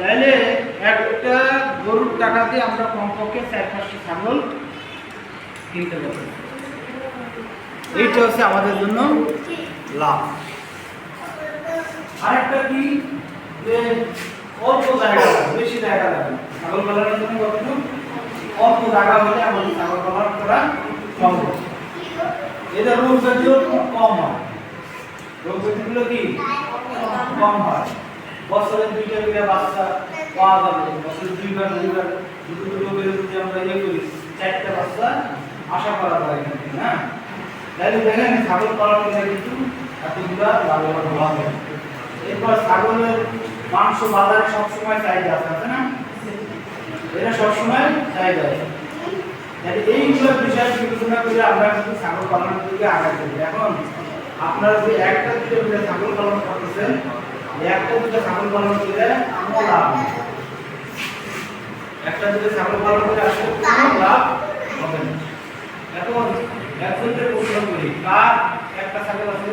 তাহলে একটা গরুর টাকা দিয়ে আমরা কমপক্ষে চার পাঁচটা ছাগল কিনতে পারব। এইটা হচ্ছে আমাদের জন্য লাভ। আরেকটা কি? যে অল্প জায়গা বেশি জায়গা লাগে। ছাগল পালনের জন্য কতটুকু? অল্প জায়গা হলে আমাদের ছাগল পালন করা সম্ভব। এদের রোগ ব্যাধিও কম হয়। রোগ ব্যাধিগুলো কি? কম হয়। বছরে দুইটা করে বাচ্চা পাওয়া যাবে। বছরে দুইবার দুইবার, দুটো দুটো করে যদি আমরা ইয়ে করি, চারটা বাচ্চা আশা করা যায় থেকে না? তাহলে দেখেন, ছাগল পালন করে কিন্তু এতগুলা লাভবান হওয়া যায়। এরপর ছাগলের মাংস বাজারে সবসময় চাহিদা আছে না? এটা সবসময় চাহিদা আছে। এইগুলো বিষয় বিবেচনা করে আমরা কিন্তু ছাগল পালনের দিকে আগাতে এখন আপনারা যে একটা দুটো ছাগল পালন করতেছেন একটা দুটো ছাগল পালন করে কোনো লাভ নেই একটা দুটো ছাগল পালন করে আসলে কোনো লাভ হবে না। এখন একজনকে প্রশ্ন করি কার একটা ছাগল আছে?